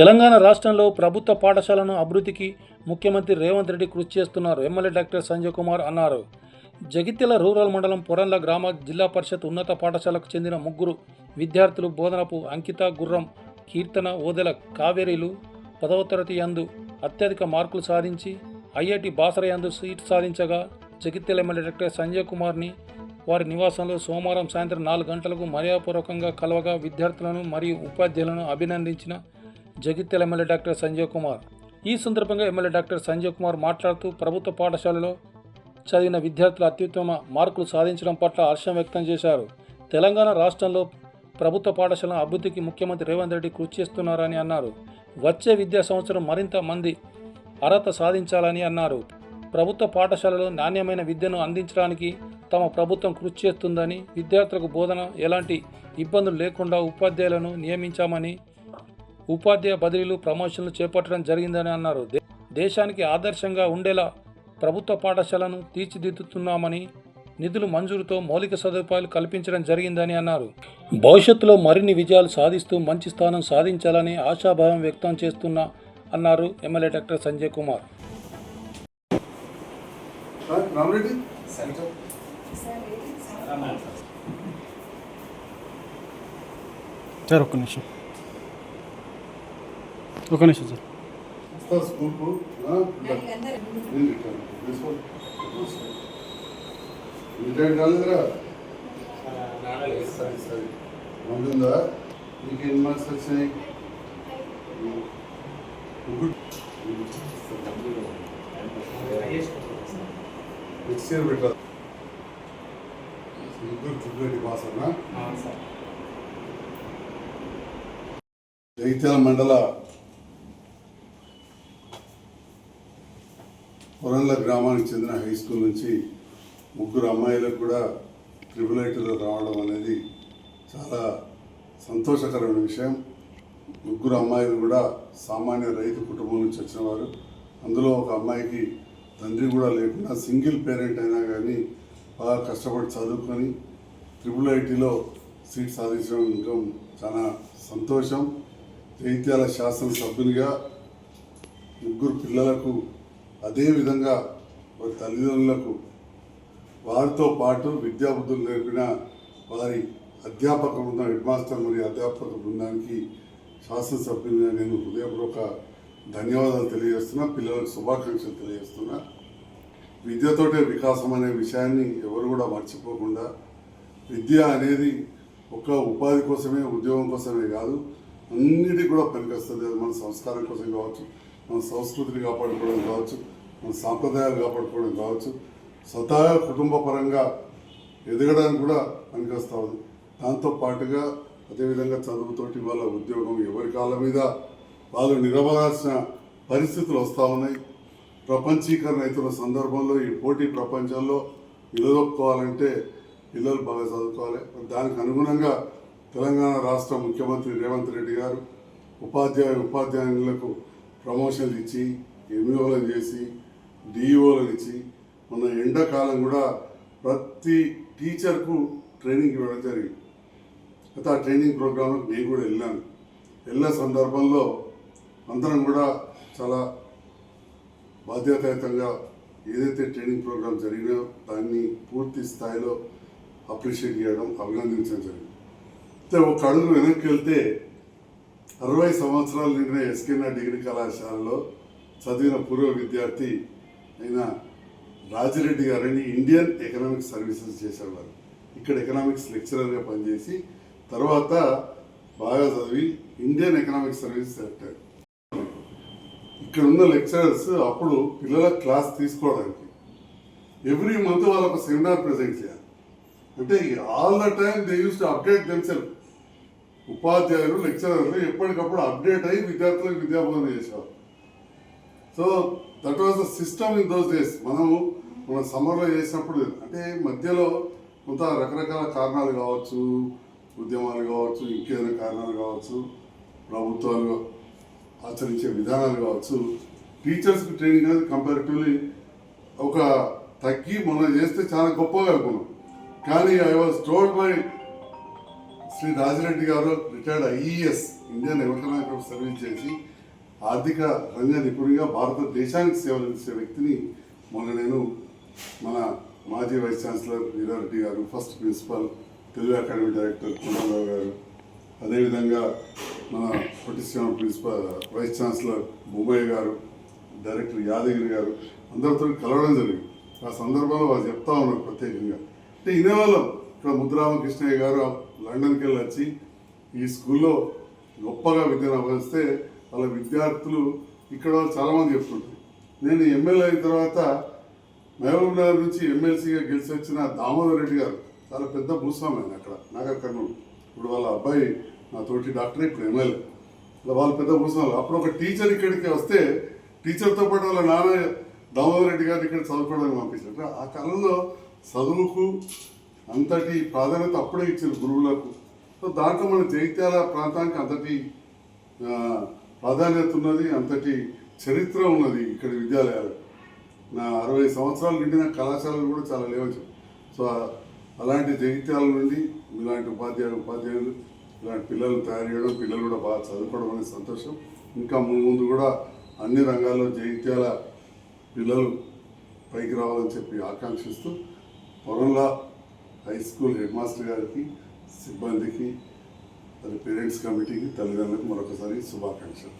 తెలంగాణ రాష్ట్రంలో ప్రభుత్వ పాఠశాలను అభివృద్ధికి ముఖ్యమంత్రి రేవంత్ రెడ్డి కృషి చేస్తున్నారు. ఎమ్మెల్యే డాక్టర్ సంజయ్ కుమార్ అన్నారు. జగిత్యాల రూరల్ మండలం పొరంల గ్రామ జిల్లా పరిషత్ ఉన్నత పాఠశాలకు చెందిన ముగ్గురు విద్యార్థులు బోధనపు అంకిత గుర్రం కీర్తన ఓదెల కావేరీలు పదవ తరగతి యందు అత్యధిక మార్కులు సాధించి ఐఐటి బాసర యందు సీట్ సాధించగా జగిత్యాల ఎమ్మెల్యే డాక్టర్ సంజయ్ కుమార్ని వారి నివాసంలో సోమవారం సాయంత్రం నాలుగు గంటలకు మర్యాదపూర్వకంగా కలవగా విద్యార్థులను మరియు ఉపాధ్యాయులను అభినందించిన జగిత్యాల ఎమ్మెల్యే డాక్టర్ సంజయ్ కుమార్. ఈ సందర్భంగా ఎమ్మెల్యే డాక్టర్ సంజయ్ కుమార్ మాట్లాడుతూ ప్రభుత్వ పాఠశాలలో చదివిన విద్యార్థులు అత్యుత్తమ మార్కులు సాధించడం పట్ల హర్షం వ్యక్తం చేశారు. తెలంగాణ రాష్ట్రంలో ప్రభుత్వ పాఠశాల అభివృద్ధికి ముఖ్యమంత్రి రేవంత్ రెడ్డి కృషి చేస్తున్నారని అన్నారు. వచ్చే విద్యా సంవత్సరం మరింత మంది అర్హత సాధించాలని అన్నారు. ప్రభుత్వ పాఠశాలలో నాణ్యమైన విద్యను అందించడానికి తమ ప్రభుత్వం కృషి చేస్తుందని విద్యార్థులకు బోధన ఎలాంటి ఇబ్బందులు లేకుండా ఉపాధ్యాయులను నియమించామని ఉపాధ్యాయ బదిలీలు ప్రమోషన్లు చేపట్టడం జరిగిందని అన్నారు. దేశానికి ఆదర్శంగా ఉండేలా ప్రభుత్వ పాఠశాలను తీర్చిదిద్దుతున్నామని నిధులు మంజూరుతో మౌలిక సదుపాయాలు కల్పించడం జరిగిందని అన్నారు. భవిష్యత్తులో మరిన్ని విజయాలు సాధిస్తూ మంచి స్థానం సాధించాలని ఆశాభావం వ్యక్తం చేస్తున్నా అన్నారు MLA doctor Sanjay Kumar. Sir ఒక్క నిమిషం. ఒక నిమిషం సార్. కాలేదురా సరే నీకు ఎన్ని మార్క్స్ వచ్చినాయి గుడ్ నెక్స్ట్ ఇయర్ పెట్టాలి ముగ్గురు పాస్ అన్నా జగిత్యాల మండల కొరంల గ్రామానికి చెందిన హై స్కూల్ నుంచి ముగ్గురు అమ్మాయిలకు కూడా ట్రిపుల్ ఐటీలో రావడం అనేది చాలా సంతోషకరమైన విషయం. ముగ్గురు అమ్మాయిలు కూడా సామాన్య రైతు కుటుంబం నుంచి వచ్చినవారు అందులో ఒక అమ్మాయికి తండ్రి కూడా లేకుండా సింగిల్ పేరెంట్ అయినా కానీ బాగా కష్టపడి చదువుకొని ట్రిపుల్ ఐటీలో సీట్ సాధించడం చాలా సంతోషం. జైత్యాల శాసనసభ్యునిగా ముగ్గురు పిల్లలకు అదేవిధంగా వారి తల్లిదండ్రులకు వారితో పాటు విద్యాబుద్ధులు నేర్పిన వారి అధ్యాపక బృందం హెడ్ మాస్టర్ మరియు అధ్యాపక బృందానికి శాసనసభ్యునిగా నేను హృదయపూర్వక ధన్యవాదాలు తెలియజేస్తున్నా పిల్లలకు శుభాకాంక్షలు తెలియజేస్తున్నా. విద్యతోటే వికాసం అనే విషయాన్ని ఎవరు కూడా మర్చిపోకుండా విద్య అనేది ఒక ఉపాధి కోసమే ఉద్యోగం కోసమే కాదు అన్నిటికీ కూడా పనికొస్తుంది. అది మన సంస్కారం కోసం కావచ్చు మన సంస్కృతిని కాపాడుకోవడం కావచ్చు మన సాంప్రదాయాలు కాపాడుకోవడం కావచ్చు స్వతహా కుటుంబ పరంగా ఎదగడానికి కూడా పనికొస్తూ ఉంది. దాంతో పాటుగా అదేవిధంగా చదువుతోటి వాళ్ళ ఉద్యోగం ఎవరి కాళ్ళ మీద వాళ్ళు నిలబడాల్సిన పరిస్థితులు వస్తూ ఉన్నాయి. ప్రపంచీకరణ అవుతున్న సందర్భంలో ఈ పోటీ ప్రపంచంలో నిలదొక్కోవాలంటే పిల్లలు బాగా చదువుకోవాలి. దానికి అనుగుణంగా తెలంగాణ రాష్ట్ర ముఖ్యమంత్రి రేవంత్ రెడ్డి గారు ఉపాధ్యాయ ఉపాధ్యాయులకు ప్రమోషన్లు ఇచ్చి ఎంఈఓలను చేసి డిఈఓలను ఇచ్చి మన ఎండాకాలం కూడా ప్రతి టీచర్కు ట్రైనింగ్ ఇవ్వడం జరిగింది. అయితే ఆ ట్రైనింగ్ ప్రోగ్రాంకి నేను కూడా వెళ్ళాను. వెళ్ళిన సందర్భంలో అందరం కూడా చాలా బాధ్యతాయుతంగా ఏదైతే ట్రైనింగ్ ప్రోగ్రామ్ జరిగినాయో దాన్ని పూర్తి స్థాయిలో అప్రిషియేట్ చేయడం అభినందించడం జరిగింది. అయితే ఒక అడుగు వెనక్కి వెళ్తే అరవై సంవత్సరాలు నిండిన ఎస్కేనా డిగ్రీ కళాశాలలో చదివిన పూర్వ విద్యార్థి అయిన రాజిరెడ్డి గారని ఇండియన్ ఎకనామిక్ సర్వీసెస్ చేసేవారు. ఇక్కడ ఎకనామిక్స్ లెక్చరర్గా పనిచేసి తర్వాత బాగా చదివి ఇండియన్ ఎకనామిక్ సర్వీస్ సెలెక్ట్ ఇక్కడ ఉన్న లెక్చరర్స్ అప్పుడు పిల్లల క్లాస్ తీసుకోవడానికి ఎవ్రీ మంత్ వాళ్ళకు సెమినార్ ప్రజెంట్ చేయాలి. అంటే all the time they use to update themselves ఉపాధ్యాయులు లెక్చరర్లు ఎప్పటికప్పుడు అప్డేట్ అయ్యి విద్యార్థులకు విద్యాబోధన చేసేవారు. So that was the system in those days మనము మన సమ్మర్లో చేసినప్పుడు అంటే మధ్యలో కొంత రకరకాల కారణాలు కావచ్చు ఉద్యమాలు కావచ్చు ఇంకేదైనా కారణాలు కావచ్చు ప్రభుత్వాలు ఆచరించే విధానాలు కావచ్చు టీచర్స్కి ట్రైనింగ్ అనేది కంపారిటివ్లీ ఒక తగ్గి మనం చేస్తే చాలా గొప్పగా అనుకున్నాం. కానీ I was told by Shri Rajireddy garu retired IES Indian ఎవరికైనా సర్వీస్ చేసి ఆర్థిక రంగ నిపుణుడిగా భారతదేశానికి సేవలు అందించే వ్యక్తిని మొన్న నేను మన మాజీ vice chancellor Veerareddy garu first principal Telugu academy director Kumar garu అదేవిధంగా మన పటిశ్రమ principal vice chancellor Bommayya garu director Yadagiri గారు అందరితో కలవడం జరిగింది. ఆ సందర్భంలో వారు చెప్తా ఉన్నారు ప్రత్యేకంగా. అంటే ఇనేవాళ్ళం ఇక్కడ ముద్దురామకృష్ణయ్య గారు లండన్కి వెళ్ళి వచ్చి ఈ స్కూల్లో గొప్పగా విద్యను అభ్యసిస్తే వాళ్ళ విద్యార్థులు ఇక్కడ చాలామంది చెప్తుంటారు. నేను ఎమ్మెల్యే అయిన తర్వాత మహబూబ్ నగర్ నుంచి ఎమ్మెల్సీగా గెలిచి వచ్చిన దామోదర్ రెడ్డి గారు చాలా పెద్ద భూస్వామి అక్కడ నాగర్ కర్నూలు. ఇప్పుడు వాళ్ళ అబ్బాయి నా తోటి డాక్టర్ ఇప్పుడు ఎమ్మెల్యే. వాళ్ళు పెద్ద భూస్వాములు అప్పుడు ఒక టీచర్ ఇక్కడికి వస్తే టీచర్తో పాటు వాళ్ళ నాన్న దామోదర్ రెడ్డి గారిని ఇక్కడ చదువుకోవడానికి పంపించారు. ఆ కాలంలో చదువుకు అంతటి ప్రాధాన్యత అప్పుడే ఇచ్చారు గురువులకు. సో దాంట్లో మన జైత్యాల ప్రాంతానికి అంతటి ప్రాధాన్యత ఉన్నది అంతటి చరిత్ర ఉన్నది ఇక్కడ విద్యాలయాలు. నా అరవై సంవత్సరాలు నిండిన కళాశాలలు కూడా చాలా లేవచ్చు సో అలాంటి జగిత్యాల నుండి ఇలాంటి ఉపాధ్యాయులు ఉపాధ్యాయులు ఇలాంటి పిల్లలు తయారు చేయడం పిల్లలు కూడా బాగా చదువుకోవడం అనేది సంతోషం. ఇంకా ముందు ముందు కూడా అన్ని రంగాల్లో జగిత్యాల పిల్లలు పైకి రావాలని చెప్పి ఆకాంక్షిస్తూ పొరంలో హై స్కూల్ హెడ్ మాస్టర్ గారికి సిబ్బందికి మరి పేరెంట్స్ కమిటీకి తల్లిదండ్రులకు మరొకసారి శుభాకాంక్షలు